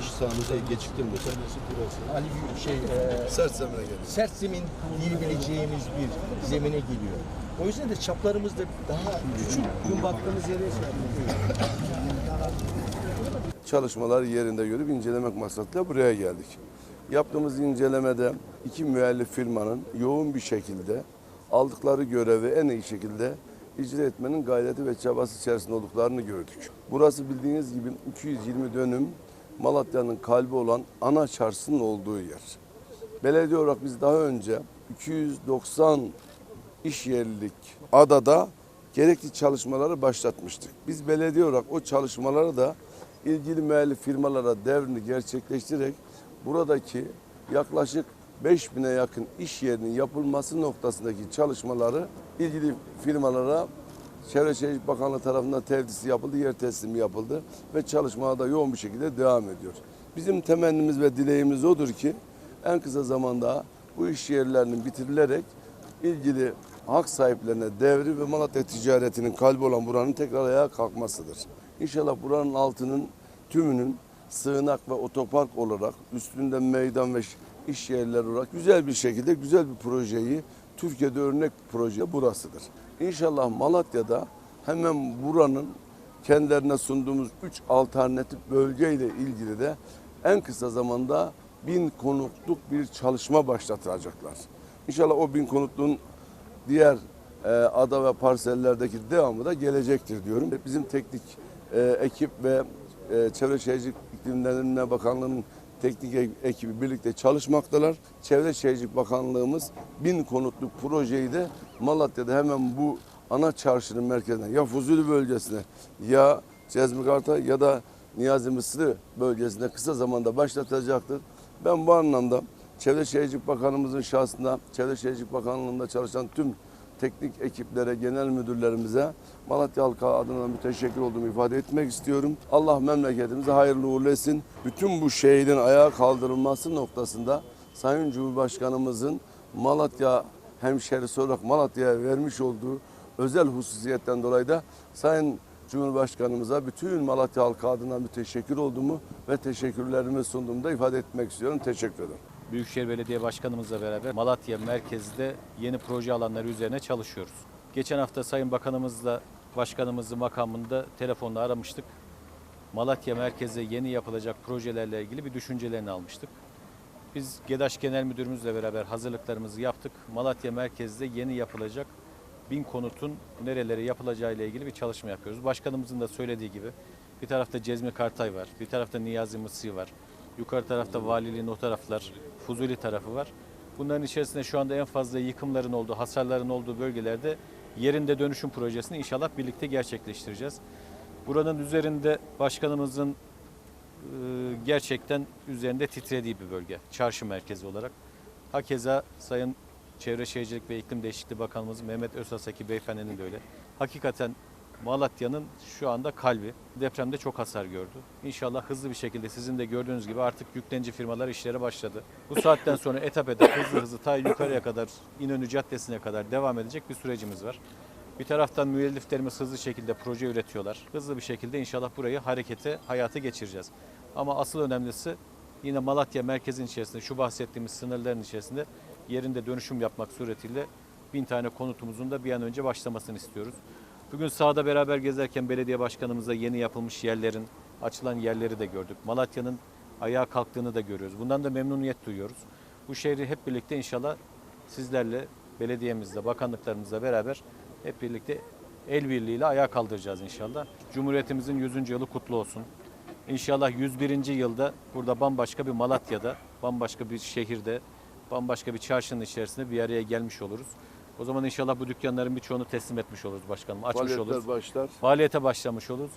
iş sahamıza geciktirmese. Ali şey e, Sert zemine gelir. sert zemin diyebileceğimiz bir zemine geliyor. O yüzden de çaplarımız da daha küçük. Bugün baktığımız yere çalışmaları yerinde görüp incelemek maksadıyla buraya geldik. Yaptığımız incelemede iki müellif firmanın yoğun bir şekilde aldıkları görevi en iyi şekilde icra etmenin gayreti ve çabası içerisinde olduklarını gördük. Burası bildiğiniz gibi 220 dönüm Malatya'nın kalbi olan ana çarşısının olduğu yer. Belediye olarak biz daha önce 290 iş yerlilik adada gerekli çalışmaları başlatmıştık. Biz belediye olarak o çalışmaları da ilgili müellif firmalara devrini gerçekleştirerek buradaki yaklaşık 5000'e yakın iş yerinin yapılması noktasındaki çalışmaları ilgili firmalara Çevre Şehircilik Bakanlığı tarafından tevdisi yapıldı, yer teslimi yapıldı ve çalışmalar da yoğun bir şekilde devam ediyor. Bizim temennimiz ve dileğimiz odur ki en kısa zamanda bu iş yerlerinin bitirilerek ilgili hak sahiplerine devri ve Malatya ticaretinin kalbi olan buranın tekrar ayağa kalkmasıdır. İnşallah buranın altının tümünün sığınak ve otopark olarak üstünde meydan ve iş yerleri olarak güzel bir şekilde güzel bir projeyi Türkiye'de örnek proje burasıdır. İnşallah Malatya'da hemen buranın kendilerine sunduğumuz 3 alternatif bölgeyle ilgili de en kısa zamanda bin konutluk bir çalışma başlatacaklar. İnşallah o bin konutluğun diğer e, ada ve parsellerdeki devamı da gelecektir diyorum. Bizim teknik e, ekip ve e, Çevre Şehircilik İklimlendirme Bakanlığı'nın teknik ekibi birlikte çalışmaktalar. Çevre Şehircilik Bakanlığımız bin konutluk projeyi de Malatya'da hemen bu ana çarşının merkezine ya Fuzuli bölgesine ya Cezmikart'a ya da Niyazi Mısırı bölgesine kısa zamanda başlatacaktır. Ben bu anlamda Çevre Şehircilik Bakanımızın şahsında Çevre Şehircilik Bakanlığı'nda çalışan tüm teknik ekiplere, genel müdürlerimize Malatya halkı adına müteşekkir olduğumu ifade etmek istiyorum. Allah memleketimize hayırlı uğurlu etsin. Bütün bu şehidin ayağa kaldırılması noktasında Sayın Cumhurbaşkanımızın Malatya hemşerisi olarak Malatya'ya vermiş olduğu özel hususiyetten dolayı da Sayın Cumhurbaşkanımıza bütün Malatya halkı adına müteşekkir olduğumu ve teşekkürlerimi sunduğumu da ifade etmek istiyorum. Teşekkür ederim. Büyükşehir Belediye Başkanımızla beraber Malatya merkezde yeni proje alanları üzerine çalışıyoruz. Geçen hafta Sayın Bakanımızla başkanımızı makamında telefonla aramıştık. Malatya merkeze yeni yapılacak projelerle ilgili bir düşüncelerini almıştık. Biz GEDAŞ Genel Müdürümüzle beraber hazırlıklarımızı yaptık. Malatya merkezde yeni yapılacak bin konutun nerelere yapılacağı ile ilgili bir çalışma yapıyoruz. Başkanımızın da söylediği gibi bir tarafta Cezmi Kartay var, bir tarafta Niyazi Mısri var. Yukarı tarafta valiliğin o taraflar, Fuzuli tarafı var. Bunların içerisinde şu anda en fazla yıkımların olduğu, hasarların olduğu bölgelerde yerinde dönüşüm projesini inşallah birlikte gerçekleştireceğiz. Buranın üzerinde başkanımızın e, gerçekten üzerinde titrediği bir bölge. Çarşı merkezi olarak. Hakeza Sayın Çevre Şehircilik ve İklim Değişikliği Bakanımız Mehmet Özasaki Beyefendi'nin de öyle. Hakikaten Malatya'nın şu anda kalbi. Depremde çok hasar gördü. İnşallah hızlı bir şekilde sizin de gördüğünüz gibi artık yüklenici firmalar işlere başladı. Bu saatten sonra etap etap hızlı hızlı ta yukarıya kadar İnönü Caddesi'ne kadar devam edecek bir sürecimiz var. Bir taraftan müelliflerimiz hızlı şekilde proje üretiyorlar. Hızlı bir şekilde inşallah burayı harekete, hayata geçireceğiz. Ama asıl önemlisi yine Malatya merkezin içerisinde şu bahsettiğimiz sınırların içerisinde yerinde dönüşüm yapmak suretiyle bin tane konutumuzun da bir an önce başlamasını istiyoruz. Bugün sahada beraber gezerken belediye başkanımızla yeni yapılmış yerlerin, açılan yerleri de gördük. Malatya'nın ayağa kalktığını da görüyoruz. Bundan da memnuniyet duyuyoruz. Bu şehri hep birlikte inşallah sizlerle, belediyemizle, bakanlıklarımızla beraber hep birlikte el birliğiyle ayağa kaldıracağız inşallah. Cumhuriyetimizin 100. yılı kutlu olsun. İnşallah 101. yılda burada bambaşka bir Malatya'da, bambaşka bir şehirde, bambaşka bir çarşının içerisinde bir araya gelmiş oluruz. O zaman inşallah bu dükkanların birçoğunu teslim etmiş oluruz başkanım. Açmış oluruz. Faaliyetler başlar. Faaliyete başlamış oluruz.